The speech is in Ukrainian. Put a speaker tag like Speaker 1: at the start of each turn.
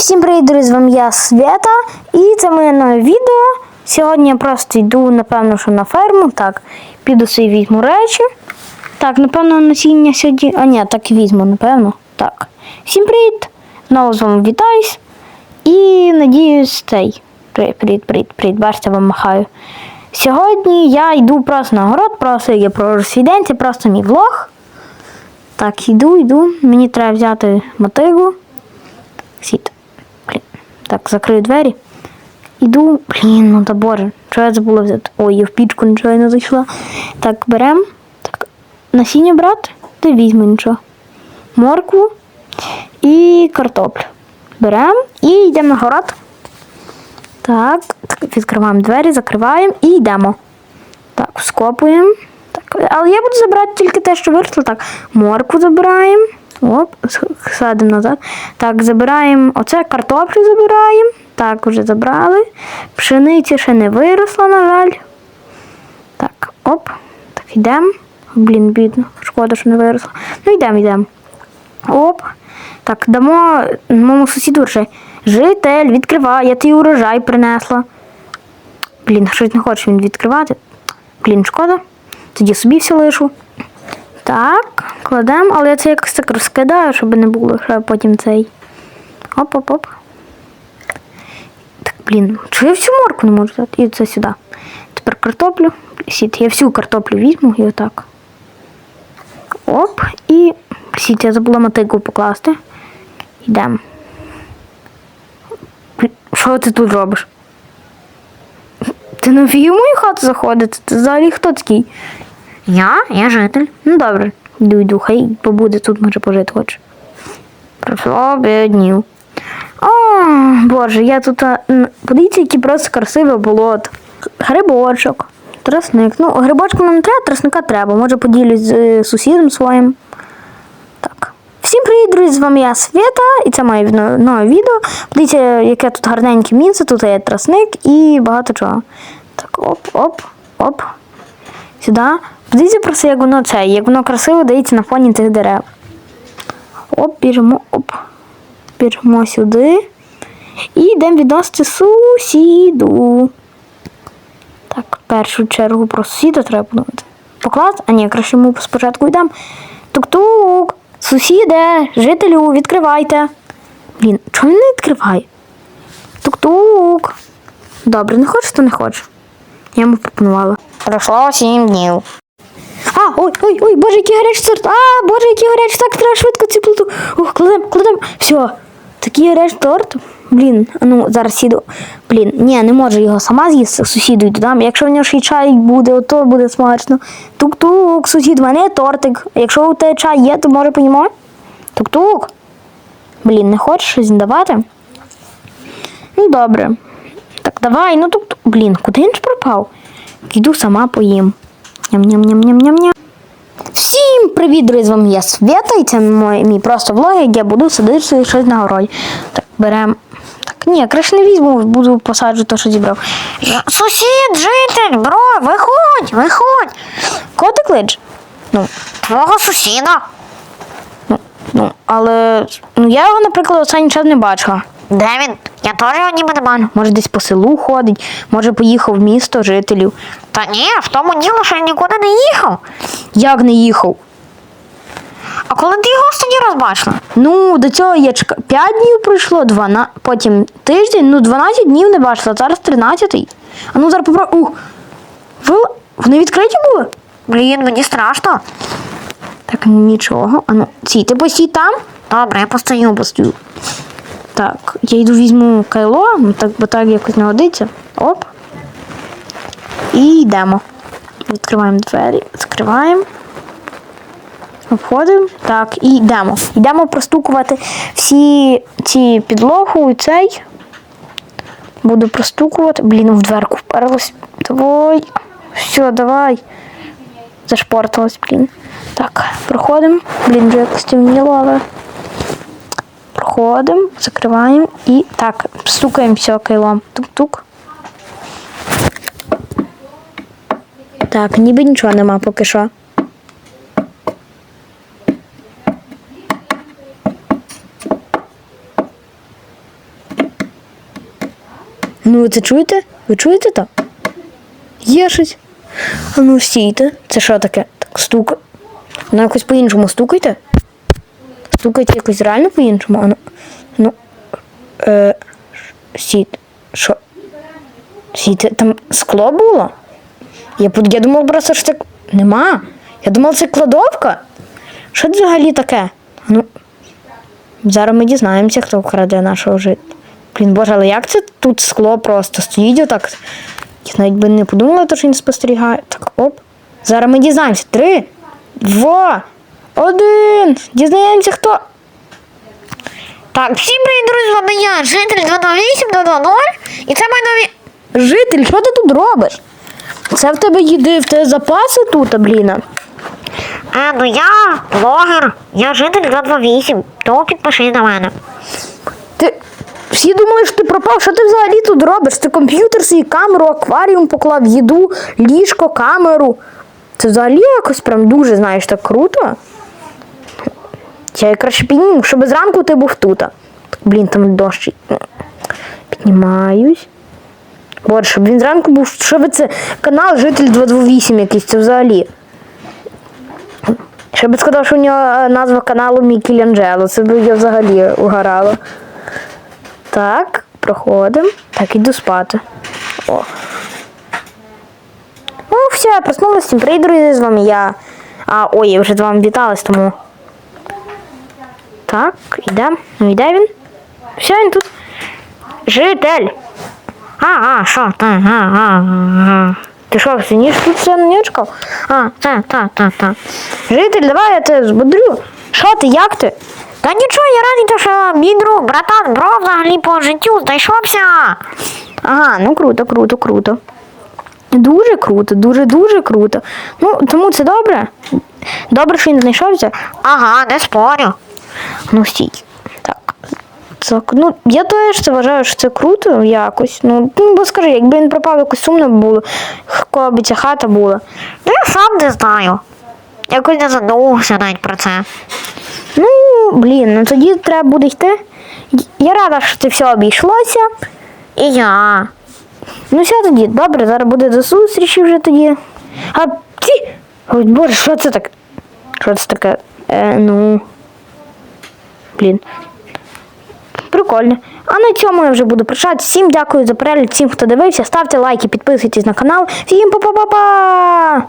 Speaker 1: всім привіт, друзі, з вами я Свята, і це моє нове відео. Сьогодні я просто йду, напевно, що на ферму. Так, піду собі візьму речі. Так, напевно, насіння сьогодні. А ні, так і візьму, напевно. Так. Всім привіт! Знову з вами вітаюсь. І надіюсь, цей. Привіт, привіт, привіт, привіт, бачите, вам махаю. Сьогодні я йду просто на город, просто я свій день, це просто мій влог. Так, йду, йду. Мені треба взяти мотигу. Сіт. Так, закрию двері. Іду. Блін, ну та боже, що я забула взяти? Ой, я в пічку нічого не зайшла. Так, берем. Так, насіння брати, де візьму нічого. Моркву і картоплю. Беремо і йдемо на город. Так, так, відкриваємо двері, закриваємо і йдемо. Так, скопуємо. Так, але я буду забирати тільки те, що виросло. Так, моркву забираємо. Оп, садимо назад. Так, забираємо. Оце картоплю забираємо. Так, вже забрали. Пшениці ще не виросла, на жаль. Так, оп. Так, йдемо. Блін, бідно. Шкода, що не виросла. Ну, йдемо, йдемо. Оп. Так, дамо моєму сусіду вже. Житель, відкривай, я твій урожай принесла. Блін, щось не хоче він відкривати. Блін, шкода. Тоді собі все лишу. Так, кладемо, але я це якось так розкидаю, щоб не було що потім цей. Оп-оп-оп. Так, блін, чи я всю морку не можу взяти? І це сюди. Тепер картоплю. Сіт, я всю картоплю візьму і отак. Оп, і сіт, я забула мотику покласти. Йдемо. Що ти тут робиш? Ти не в мою хату заходити? Ти взагалі хто такий? Я? Я житель. Ну добре, йду, йду, хай побуде тут, може пожити хоче. Пройшло 5 днів. О, боже, я тут. Подивіться, які просто красиве болото. Грибочок, тросник. Ну, грибочку нам не треба, тросника треба. Може поділюсь з е, сусідом своїм. Так. Всім привіт, друзі! З вами я Свята, і це моє нове відео. Подивіться, яке тут гарненьке місце, тут є тросник і багато чого. Так, оп, оп, оп. Сюди. Подивіться просто, як воно це, як воно красиво дається на фоні цих дерев. Оп, біжимо, оп. Біжимо сюди. І йдемо відносити сусіду. Так, першу чергу про сусіда треба подумати. Поклад? А ні, краще йому спочатку йдемо. Тук-тук! Сусіде, жителю, відкривайте. Блін, чому не відкриває? Тук-тук. Добре, не хочеш, то не хочеш. Я йому пропонувала. Пройшло сім днів. Ой, ой, ой, боже, який гарячий торт. А, боже, який гарячий, так треба швидко цю плиту. Ох, кладемо, кладемо. Все. Такий гарячий торт. Блін, ну зараз сіду. Блін, ні, не можу його сама з'їсти, сусіду й додам. Якщо в нього ще й чай буде, ото буде смачно. Тук-тук, сусід, в мене є тортик. Якщо у тебе чай є, то може поїмо? Тук-тук. Блін, не хочеш щось давати? Ну, добре. Так, давай, ну тук-тук. Блін, куди він ж пропав? Йду сама поїм. Ням-ням-ням-ням-ням-ням. Всім привіт, друзі! З вами я Свята, і це мій, мій просто влог, як я буду садити щось на городі. Так, беремо. Так, ні, краще не візьму, буду посаджу те, що зібрав. Сусід, житель, бро, виходь, виходь. Кого ти клич? Ну, твого сусіда. Ну, ну, але ну, я його, наприклад, останній час не бачила. Де він? Я теж його ніби не бачу. Може, десь по селу ходить, може поїхав в місто жителів. Та ні, в тому діло, що я нікуди не їхав. Як не їхав? А коли ти його останній раз бачила? Ну, до цього я чекав. 5 днів пройшло, 12, потім тиждень, ну 12 днів не бачила, зараз 13. А ну зараз попробуй. Ух. Ви... Вони відкриті були? Блін, мені страшно. Так, нічого. А ну, ці, ти постій там? Добре, я постою, постою. Так, я йду візьму кайло, так, бо так якось не годиться. Оп. І йдемо. Відкриваємо двері, закриваємо. Обходимо. Так, і йдемо. Йдемо простукувати всі ці підлогу і цей. Буду простукувати. Блін, в дверку вперлась. Давай. Все, давай. Зашпортилась, блін. Так, проходимо. Блін, вже якось темніло, але. Проходимо, закриваємо і так, стукаємо все кайлом. Тук-тук. Так, ніби нічого нема поки що. Ну, ви це чуєте? Ви чуєте то? Є щось. А ну стійте. Це що таке? Так стука. Ну якось по-іншому стукайте. Стукайте якось реально по-іншому. А ну. Ну. Е, стійте. Що? Стійте, там скло було? Я, я думав просто, що це. Нема. Я думав, це кладовка. Що це взагалі таке? Ну. Зараз ми дізнаємося, хто вкраде нашого жителя. Блін, боже, але як це тут скло просто стоїть отак? Я навіть би не подумала, що він спостерігає. Так, оп. Зараз ми дізнаємося. Три, два, один. Дізнаємося, хто.
Speaker 2: Так, всім привіт, друзі, з вами я, житель 228 і це мої нові.
Speaker 1: Житель, що ти тут робиш? Це в тебе їди, в тебе запаси тут, блін.
Speaker 2: Е, ну я блогер, я житель 228, тому підпишись на мене.
Speaker 1: Ти всі думали, що ти пропав. Що ти взагалі тут робиш? Ти комп'ютер, свій камеру, акваріум поклав, їду, ліжко, камеру. Це взагалі якось прям дуже, знаєш, так круто. Я краще підніму, щоб зранку ти був тут. Блін, там дощ. Піднімаюсь. От, щоб він зранку був. Що ви це? Канал Житель 228 якийсь, це взагалі. Ще би сказав, що у нього е, назва каналу Мікеланджело. Це б я взагалі угорало. Так, проходимо. Так, іду спати. О. Ну, все, проснулася. Всім привіт, друзі, з вами я. А, ой, я вже з вами віталась, тому. Так, йдемо. Ну, йде він. Все, він тут. Житель.
Speaker 2: А, а, що, так, а, а, а.
Speaker 1: Ти що, сидиш тут все не чекав?
Speaker 2: А, так, так, так, так.
Speaker 1: Житель, давай я тебе збудрю. Що ти, як ти?
Speaker 2: Та нічого, я радий, то, що мій друг, братан, бро, взагалі по життю знайшовся.
Speaker 1: Ага, ну круто, круто, круто. Дуже круто, дуже дуже круто. Ну, тому це добре. Добре, що він знайшовся.
Speaker 2: Ага, не спорю.
Speaker 1: Ну, стій. Так. Так, ну я теж це вважаю, що це круто якось. Ну, ну бо скажи, якби він пропав, якось сумно було, кого б ця хата була.
Speaker 2: Ну, я сам не знаю. Якось не задумався навіть про це.
Speaker 1: Ну, блін, ну тоді треба буде йти. Я рада, що це все обійшлося.
Speaker 2: І я.
Speaker 1: Ну все тоді, добре, зараз буде до зустрічі вже тоді. А ті. Ой, боже, що це так? Що це таке? Е, ну. Блін. Прикольно. А на цьому я вже буду прощатися. Всім дякую за перегляд, всім, хто дивився. Ставте лайки, підписуйтесь на канал. Всім па-па-па-па!